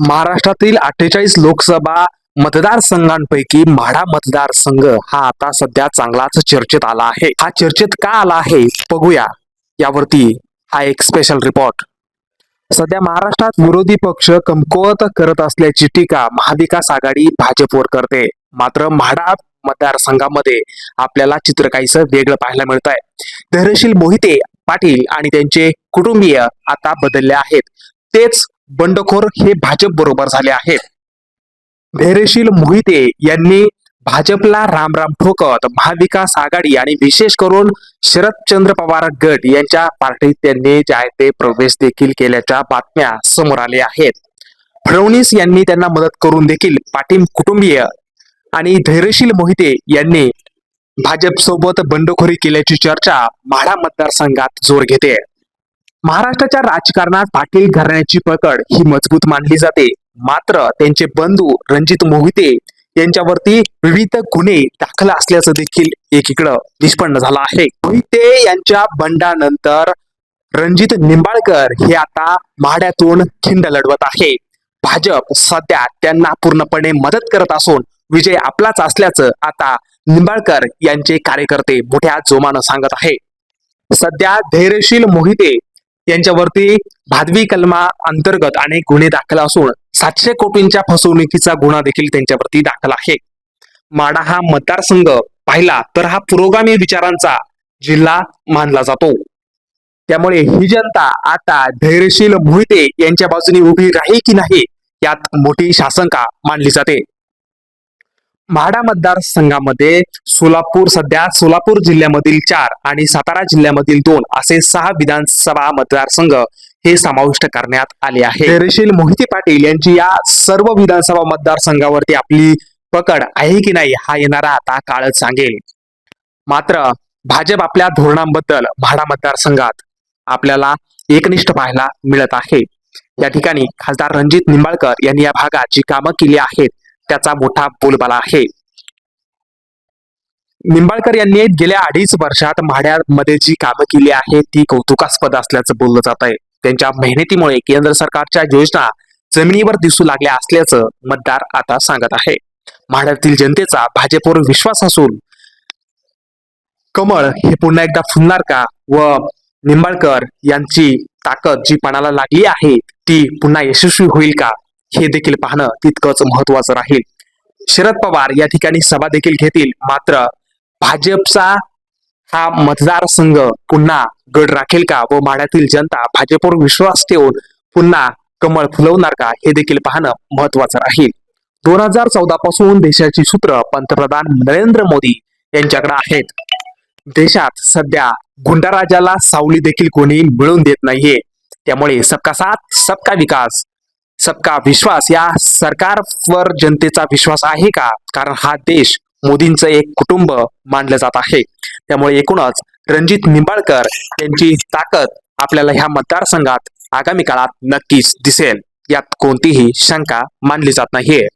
महाराष्ट्रातील अठ्ठेचाळीस लोकसभा मतदारसंघांपैकी माढा मतदारसंघ हा आता सध्या चांगलाच चर्चेत आला आहे. हा चर्चेत का आला आहे? बघूया. यावरती हा एक स्पेशल रिपोर्ट सध्या महाराष्ट्रात विरोधी पक्ष कमकुवत करत असल्याची टीका महाविकास आघाडी भाजपवर करते. मात्र म्हाडा मतदारसंघामध्ये आपल्याला चित्र काहीसं वेगळं पाहायला मिळत आहे धैर्यशील मोहिते पाटील आणि त्यांचे कुटुंबीय आता बदलले आहेत. तेच बंडखोर हे भाजप बरोबर झाले आहेत. धैर्यशील मोहिते यांनी भाजपला रामराम ठोकत महाविकास आघाडी आणि विशेष करून शरदचंद्र पवार गट यांच्या पार्टीत त्यांनी जे आहे ते प्रवेश देखील केल्याच्या बातम्या समोर आल्या आहेत. फडणवीस यांनी त्यांना मदत करून देखील पाटील कुटुंबीय आणि धैर्यशील मोहिते यांनी भाजप सोबत बंडखोरी केल्याची चर्चा माढा मतदारसंघात जोर घेते. महाराष्ट्राच्या राजकारणात पाटील घराण्याची पकड ही मजबूत मानली जाते. मात्र त्यांचे बंधू रणजित मोहिते यांच्यावरती विविध गुन्हे दाखल असल्याचं देखील एकीकडं निष्पन्न झालं आहे. मोहिते यांच्या बंडानंतर रणजित निंबाळकर हे आता म्हाड्यातून खिंड लढवत आहे. भाजप सध्या त्यांना पूर्णपणे मदत करत असून विजय आपलाच असल्याचं आता निंबाळकर यांचे कार्यकर्ते मोठ्या जोमानं सांगत आहे. सध्या धैर्यशील मोहिते यांच्यावरती भादवी कलमा अंतर्गत अनेक गुन्हे दाखल असून सातशे कोटींच्या फसवणुकीचा गुन्हा देखील त्यांच्यावरती दाखल आहे. माडा हा मतदारसंघ पाहिला तर हा पुरोगामी विचारांचा जिल्हा मानला जातो. त्यामुळे ही जनता आता धैर्यशील मोहिते यांच्या बाजूने उभी राहील की नाही यात मोठी शासंका मानली जाते. म्हाडा मतदारसंघामध्ये सोलापूर सध्या सोलापूर जिल्ह्यामधील चार आणि सातारा जिल्ह्यामधील दोन असे सहा विधानसभा मतदारसंघ हे समाविष्ट करण्यात आले आहे धैर्यशील मोहिते पाटील यांची या सर्व विधानसभा मतदारसंघावरती आपली पकड आहे की नाही हा येणारा आता काळच सांगेल. मात्र भाजप आपल्या धोरणांबद्दल म्हाडा मतदारसंघात आपल्याला एकनिष्ठ पाहायला मिळत आहे. या ठिकाणी खासदार रणजित निंबाळकर यांनी या भागात जी कामं केली आहेत त्याचा मोठा बोलबाला आहे. निंबाळकर यांनी गेल्या अडीच वर्षात म्हाड्यामध्ये जी कामं केली आहेत ती कौतुकास्पद असल्याचं बोललं जात आहे. त्यांच्या मेहनतीमुळे केंद्र सरकारच्या योजना जमिनीवर दिसू लागल्या असल्याचं मतदार आता सांगत आहे. म्हाड्यातील जनतेचा भाजपवर विश्वास असून कमळ हे पुन्हा एकदा फुलणार का व निंबाळकर यांची ताकद जी पणाला लागली आहे ती पुन्हा यशस्वी होईल का? हे देखील पाहणं तितकंच महत्वाचं राहील. शरद पवार या ठिकाणी सभा देखील घेतील. मात्र भाजपचा हा मतदारसंघ पुन्हा गड राखेल का व माड्यातील जनता भाजपवर विश्वास ठेवून पुन्हा कमळ फुलवणार का हे देखील पाहणं महत्वाचं राहील. दोन हजार चौदा पासून देशाची सूत्र पंतप्रधान नरेंद्र मोदी यांच्याकडे आहेत. देशात सध्या गुंडाराजाला सावली देखील कोणी मिळवून देत नाहीये. त्यामुळे सबका साथ सबका विकास. सबका विश्वास. या सरकारवर जनतेचा विश्वास आहे का? कारण हा देश मोदींचं एक कुटुंब मानलं जात आहे. त्यामुळे एकूणच रणजित निंबाळकर यांची ताकद आपल्याला ह्या मतदारसंघात आगामी काळात नक्कीच दिसेल. यात कोणतीही शंका मानली जात नाहीये.